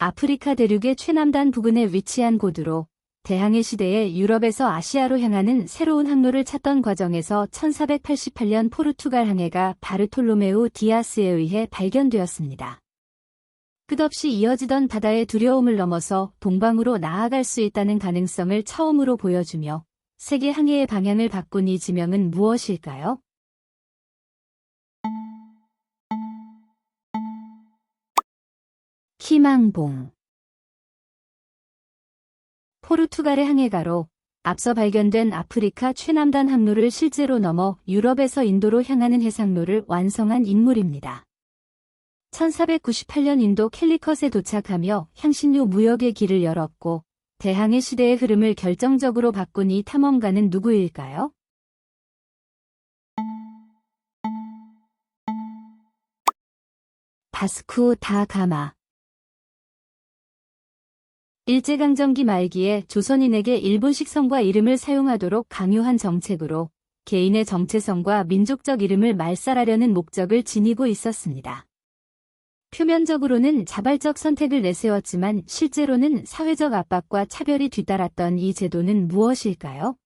아프리카 대륙의 최남단 부근에 위치한 고두로 대항해 시대에 유럽에서 아시아로 향하는 새로운 항로를 찾던 과정에서 1488년 포르투갈 항해가 바르톨로메우 디아스에 의해 발견되었습니다. 끝없이 이어지던 바다의 두려움을 넘어서 동방으로 나아갈 수 있다는 가능성을 처음으로 보여주며 세계 항해의 방향을 바꾼 이 지명은 무엇일까요? 희망봉 포르투갈의 항해가로 앞서 발견된 아프리카 최남단 항로를 실제로 넘어 유럽에서 인도로 향하는 해상로를 완성한 인물입니다. 1498년 인도 캘리컷에 도착하며 향신료 무역의 길을 열었고 대항해 시대의 흐름을 결정적으로 바꾼 이 탐험가는 누구일까요? 바스쿠 다 가마 일제강점기 말기에 조선인에게 일본식 성과 이름을 사용하도록 강요한 정책으로 개인의 정체성과 민족적 이름을 말살하려는 목적을 지니고 있었습니다. 표면적으로는 자발적 선택을 내세웠지만 실제로는 사회적 압박과 차별이 뒤따랐던 이 제도는 무엇일까요?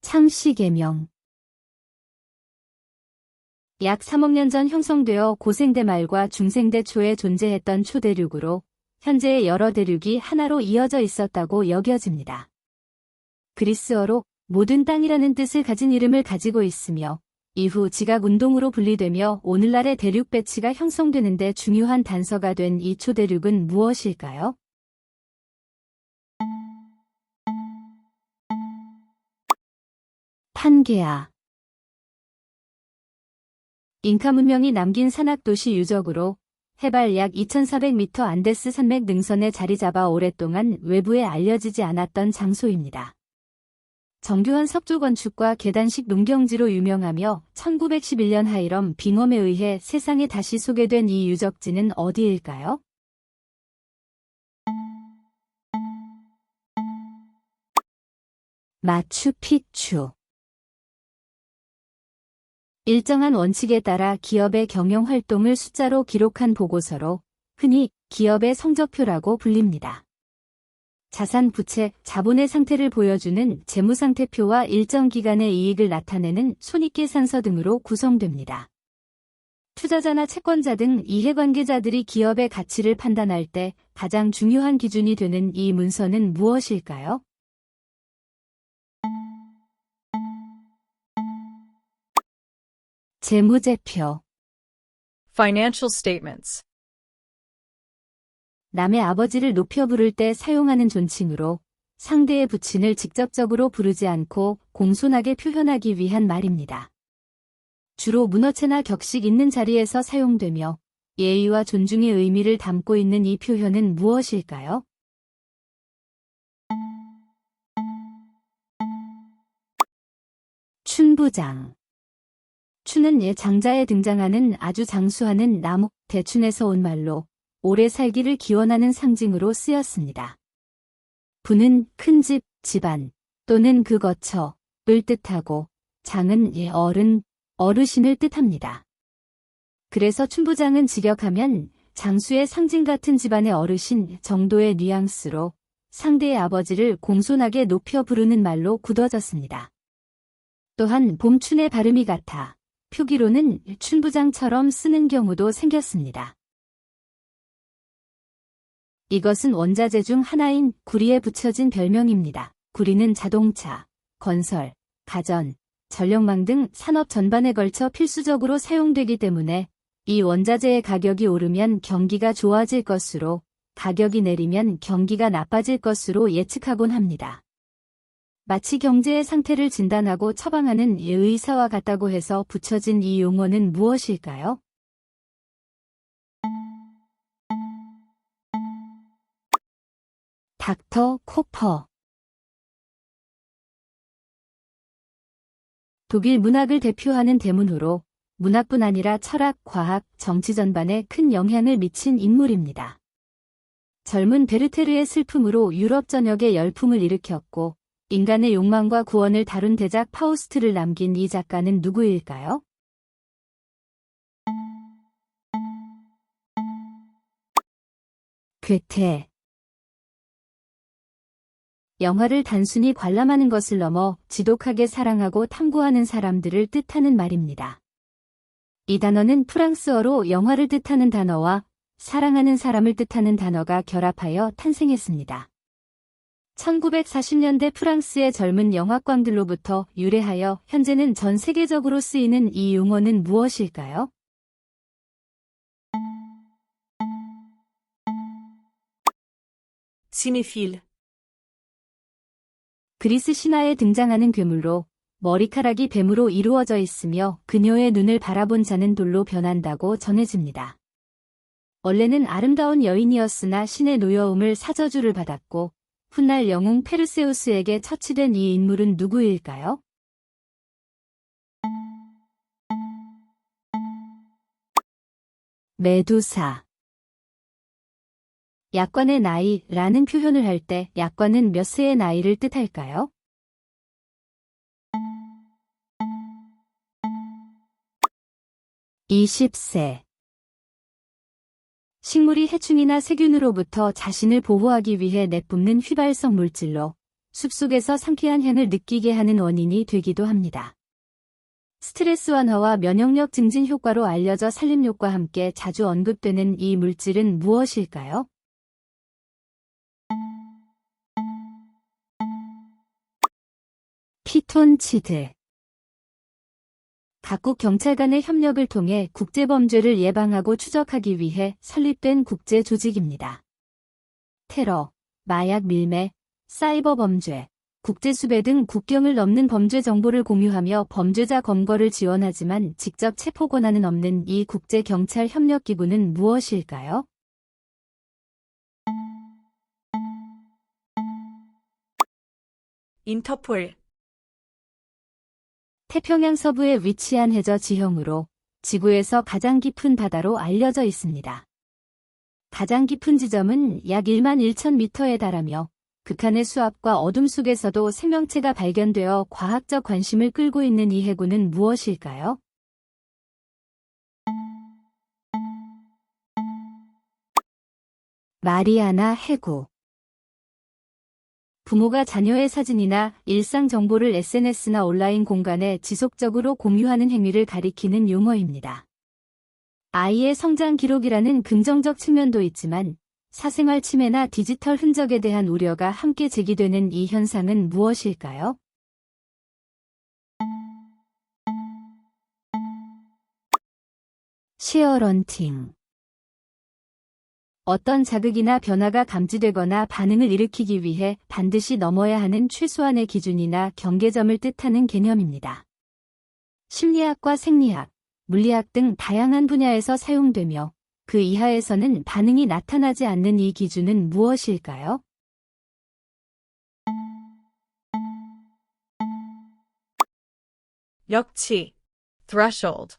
창씨개명 약 3억 년 전 형성되어 고생대 말과 중생대 초에 존재했던 초대륙으로 현재의 여러 대륙이 하나로 이어져 있었다고 여겨집니다. 그리스어로 모든 땅이라는 뜻을 가진 이름을 가지고 있으며 이후 지각 운동으로 분리되며 오늘날의 대륙 배치가 형성되는데 중요한 단서가 된 이 초대륙은 무엇일까요? 판게아 잉카 문명이 남긴 산악도시 유적으로 해발 약 2400m 안데스 산맥 능선에 자리 잡아 오랫동안 외부에 알려지지 않았던 장소입니다. 정교한 석조 건축과 계단식 농경지로 유명하며 1911년 하이럼 빙엄에 의해 세상에 다시 소개된 이 유적지는 어디일까요? 마추픽추 일정한 원칙에 따라 기업의 경영 활동을 숫자로 기록한 보고서로 흔히 기업의 성적표라고 불립니다. 자산 부채, 자본의 상태를 보여주는 재무상태표와 일정 기간의 이익을 나타내는 손익계산서 등으로 구성됩니다. 투자자나 채권자 등 이해관계자들이 기업의 가치를 판단할 때 가장 중요한 기준이 되는 이 문서는 무엇일까요? 재무제표 Financial statements. 남의 아버지를 높여 부를 때 사용하는 존칭으로 상대의 부친을 직접적으로 부르지 않고 공손하게 표현하기 위한 말입니다. 주로 문어체나 격식 있는 자리에서 사용되며 예의와 존중의 의미를 담고 있는 이 표현은 무엇일까요? 춘부장 춘은 예 장자에 등장하는 아주 장수하는 나무 대춘에서 온 말로 오래 살기를 기원하는 상징으로 쓰였습니다. 부는 큰 집, 집안 또는 그 거처을 뜻하고 장은 예 어른, 어르신을 뜻합니다. 그래서 춘부장은 직역하면 장수의 상징 같은 집안의 어르신 정도의 뉘앙스로 상대의 아버지를 공손하게 높여 부르는 말로 굳어졌습니다. 또한 봄춘의 발음이 같아 표기로는 춘부장처럼 쓰는 경우도 생겼습니다. 이것은 원자재 중 하나인 구리에 붙여진 별명입니다. 구리는 자동차, 건설, 가전, 전력망 등 산업 전반에 걸쳐 필수적으로 사용되기 때문에 이 원자재의 가격이 오르면 경기가 좋아질 것으로 가격이 내리면 경기가 나빠질 것으로 예측하곤 합니다. 마치 경제의 상태를 진단하고 처방하는 의사와 같다고 해서 붙여진 이 용어는 무엇일까요? 닥터 코퍼 독일 문학을 대표하는 대문호로 문학뿐 아니라 철학, 과학, 정치 전반에 큰 영향을 미친 인물입니다. 젊은 베르테르의 슬픔으로 유럽 전역에 열풍을 일으켰고 인간의 욕망과 구원을 다룬 대작 파우스트를 남긴 이 작가는 누구일까요? 괴테 영화를 단순히 관람하는 것을 넘어 지독하게 사랑하고 탐구하는 사람들을 뜻하는 말입니다. 이 단어는 프랑스어로 영화를 뜻하는 단어와 사랑하는 사람을 뜻하는 단어가 결합하여 탄생했습니다. 1940년대 프랑스의 젊은 영화광들로부터 유래하여 현재는 전 세계적으로 쓰이는 이 용어는 무엇일까요? cinéphile, 그리스 신화에 등장하는 괴물로 머리카락이 뱀으로 이루어져 있으며 그녀의 눈을 바라본 자는 돌로 변한다고 전해집니다. 원래는 아름다운 여인이었으나 신의 노여움을 사저주를 받았고 훗날 영웅 페르세우스에게 처치된 이 인물은 누구일까요? 메두사 약관의 나이라는 표현을 할 때 약관은 몇 세의 나이를 뜻할까요? (20세) 식물이 해충이나 세균으로부터 자신을 보호하기 위해 내뿜는 휘발성 물질로 숲속에서 상쾌한 향을 느끼게 하는 원인이 되기도 합니다. 스트레스 완화와 면역력 증진 효과로 알려져 살림욕과 함께 자주 언급되는 이 물질은 무엇일까요? 피톤치드 각국 경찰 간의 협력을 통해 국제범죄를 예방하고 추적하기 위해 설립된 국제 조직입니다. 테러, 마약 밀매, 사이버 범죄, 국제수배 등 국경을 넘는 범죄 정보를 공유하며 범죄자 검거를 지원하지만 직접 체포 권한은 없는 이 국제경찰 협력기구는 무엇일까요? Interpol, 태평양 서부에 위치한 해저 지형으로 지구에서 가장 깊은 바다로 알려져 있습니다. 가장 깊은 지점은 약 1만 1천 미터에 달하며 극한의 수압과 어둠 속에서도 생명체가 발견되어 과학적 관심을 끌고 있는 이 해구는 무엇일까요? 마리아나 해구 부모가 자녀의 사진이나 일상 정보를 SNS나 온라인 공간에 지속적으로 공유하는 행위를 가리키는 용어입니다. 아이의 성장 기록이라는 긍정적 측면도 있지만 사생활 침해나 디지털 흔적에 대한 우려가 함께 제기되는 이 현상은 무엇일까요? 시어런팅 어떤 자극이나 변화가 감지되거나 반응을 일으키기 위해 반드시 넘어야 하는 최소한의 기준이나 경계점을 뜻하는 개념입니다. 심리학과 생리학, 물리학 등 다양한 분야에서 사용되며 그 이하에서는 반응이 나타나지 않는 이 기준은 무엇일까요? 역치, threshold,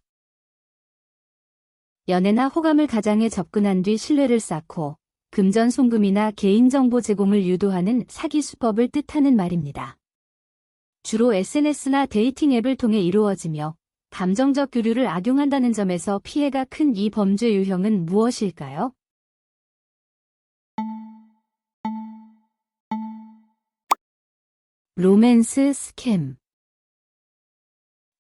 연애나 호감을 가장에 접근한 뒤 신뢰를 쌓고 금전 송금이나 개인정보 제공을 유도하는 사기 수법을 뜻하는 말입니다. 주로 SNS나 데이팅 앱을 통해 이루어지며 감정적 교류를 악용한다는 점에서 피해가 큰 이 범죄 유형은 무엇일까요? 로맨스 스캠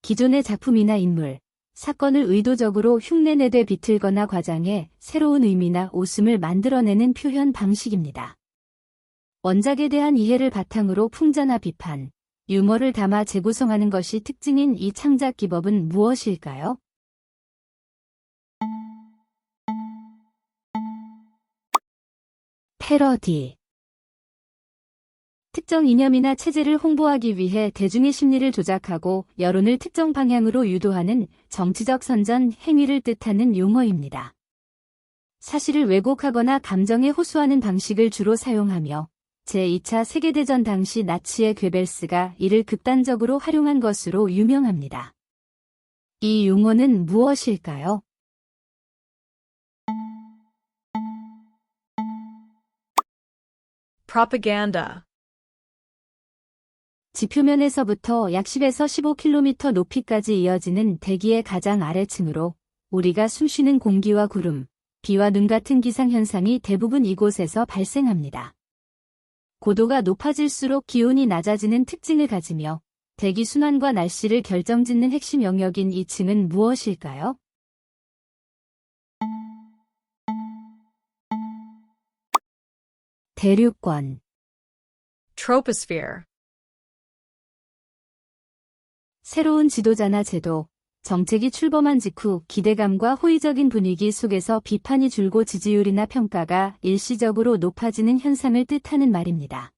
기존의 작품이나 인물, 사건을 의도적으로 흉내내되 비틀거나 과장해 새로운 의미나 웃음을 만들어내는 표현 방식입니다. 원작에 대한 이해를 바탕으로 풍자나 비판, 유머를 담아 재구성하는 것이 특징인 이 창작 기법은 무엇일까요? 패러디 특정 이념이나 체제를 홍보하기 위해 대중의 심리를 조작하고 여론을 특정 방향으로 유도하는 정치적 선전 행위를 뜻하는 용어입니다. 사실을 왜곡하거나 감정에 호소하는 방식을 주로 사용하며 제2차 세계대전 당시 나치의 괴벨스가 이를 극단적으로 활용한 것으로 유명합니다. 이 용어는 무엇일까요? propaganda, 지표면에서부터 약 10에서 15km 높이까지 이어지는 대기의 가장 아래층으로 우리가 숨쉬는 공기와 구름, 비와 눈 같은 기상현상이 대부분 이곳에서 발생합니다. 고도가 높아질수록 기온이 낮아지는 특징을 가지며 대기 순환과 날씨를 결정짓는 핵심 영역인 이 층은 무엇일까요? 대륙권 Troposphere. 새로운 지도자나 제도, 정책이 출범한 직후 기대감과 호의적인 분위기 속에서 비판이 줄고 지지율이나 평가가 일시적으로 높아지는 현상을 뜻하는 말입니다.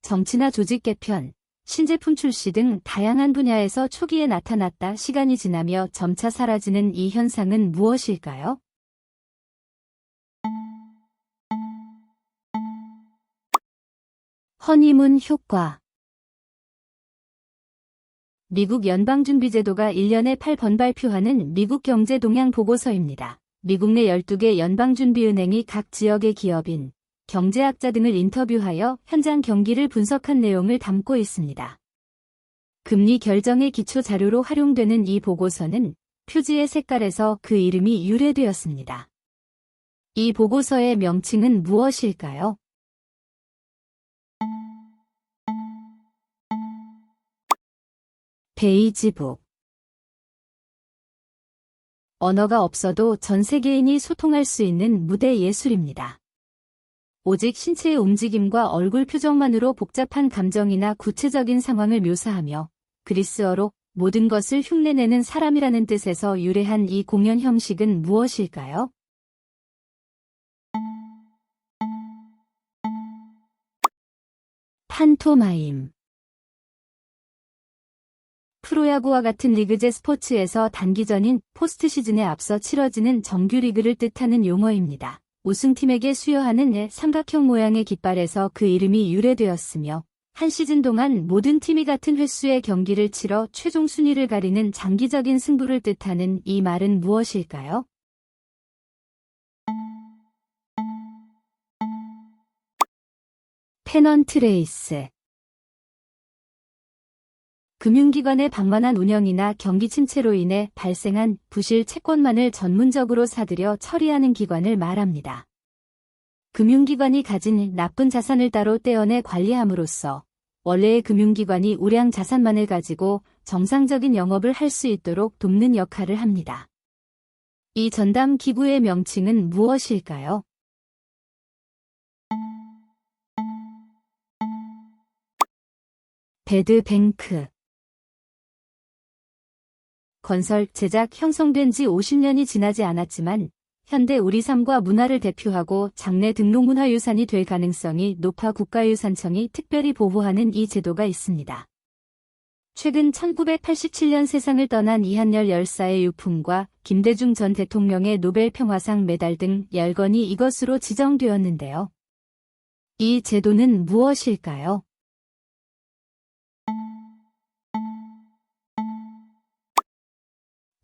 정치나 조직 개편, 신제품 출시 등 다양한 분야에서 초기에 나타났다 시간이 지나며 점차 사라지는 이 현상은 무엇일까요? 허니문 효과 미국 연방준비제도가 1년에 8번 발표하는 미국 경제 동향 보고서입니다. 미국 내 12개 연방준비은행이 각 지역의 기업인, 경제학자 등을 인터뷰하여 현장 경기를 분석한 내용을 담고 있습니다. 금리 결정의 기초 자료로 활용되는 이 보고서는 표지의 색깔에서 그 이름이 유래되었습니다. 이 보고서의 명칭은 무엇일까요? 베이지북 언어가 없어도 전 세계인이 소통할 수 있는 무대 예술입니다. 오직 신체의 움직임과 얼굴 표정만으로 복잡한 감정이나 구체적인 상황을 묘사하며 그리스어로 모든 것을 흉내내는 사람이라는 뜻에서 유래한 이 공연 형식은 무엇일까요? 판토마임 프로야구와 같은 리그제 스포츠에서 단기전인 포스트 시즌에 앞서 치러지는 정규 리그를 뜻하는 용어입니다. 우승팀에게 수여하는 삼각형 모양의 깃발에서 그 이름이 유래되었으며 한 시즌 동안 모든 팀이 같은 횟수의 경기를 치러 최종 순위를 가리는 장기적인 승부를 뜻하는 이 말은 무엇일까요? 페넌트 레이스 금융기관의 방만한 운영이나 경기 침체로 인해 발생한 부실 채권만을 전문적으로 사들여 처리하는 기관을 말합니다. 금융기관이 가진 나쁜 자산을 따로 떼어내 관리함으로써 원래의 금융기관이 우량 자산만을 가지고 정상적인 영업을 할 수 있도록 돕는 역할을 합니다. 이 전담 기구의 명칭은 무엇일까요? 배드뱅크 건설, 제작, 형성된 지 50년이 지나지 않았지만 현대 우리 삶과 문화를 대표하고 장래 등록문화유산이 될 가능성이 높아 국가유산청이 특별히 보호하는 이 제도가 있습니다. 최근 1987년 세상을 떠난 이한열 열사의 유품과 김대중 전 대통령의 노벨 평화상 메달 등 열건이 이것으로 지정되었는데요. 이 제도는 무엇일까요?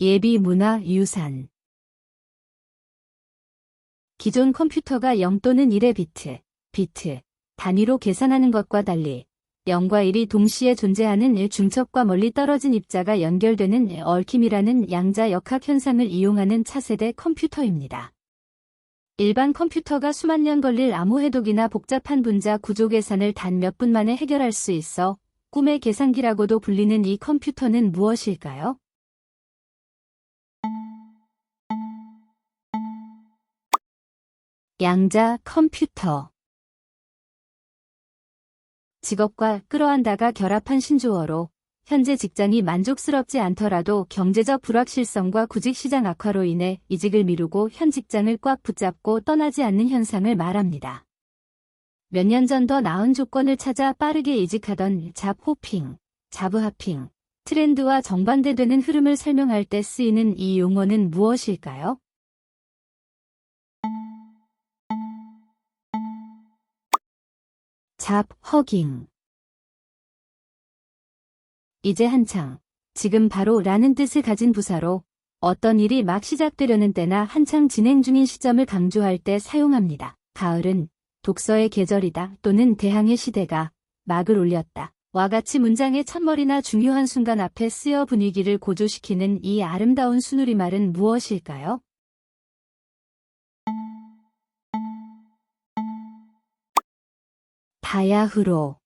예비 문화 유산 기존 컴퓨터가 0 또는 1의 비트, 비트, 단위로 계산하는 것과 달리 0과 1이 동시에 존재하는 중첩과 멀리 떨어진 입자가 연결되는 얽힘이라는 양자 역학 현상을 이용하는 차세대 컴퓨터입니다. 일반 컴퓨터가 수만 년 걸릴 암호 해독이나 복잡한 분자 구조 계산을 단 몇 분 만에 해결할 수 있어 꿈의 계산기라고도 불리는 이 컴퓨터는 무엇일까요? 양자 컴퓨터 직업과 끌어안다가 결합한 신조어로 현재 직장이 만족스럽지 않더라도 경제적 불확실성과 구직시장 악화로 인해 이직을 미루고 현 직장을 꽉 붙잡고 떠나지 않는 현상을 말합니다. 몇 년 전 더 나은 조건을 찾아 빠르게 이직하던 잡호핑, 자브하핑, 트렌드와 정반대되는 흐름을 설명할 때 쓰이는 이 용어는 무엇일까요? 잡, 허깅. 이제 한창, 지금 바로 라는 뜻을 가진 부사로 어떤 일이 막 시작되려는 때나 한창 진행 중인 시점을 강조할 때 사용합니다. 가을은 독서의 계절이다 또는 대항의 시대가 막을 올렸다. 와 같이 문장의 첫머리나 중요한 순간 앞에 쓰여 분위기를 고조시키는 이 아름다운 순우리말은 무엇일까요? 바야흐로.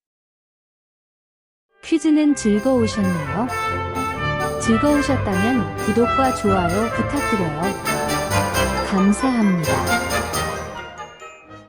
퀴즈는 즐거우셨나요? 즐거우셨다면 구독과 좋아요 부탁드려요. 감사합니다.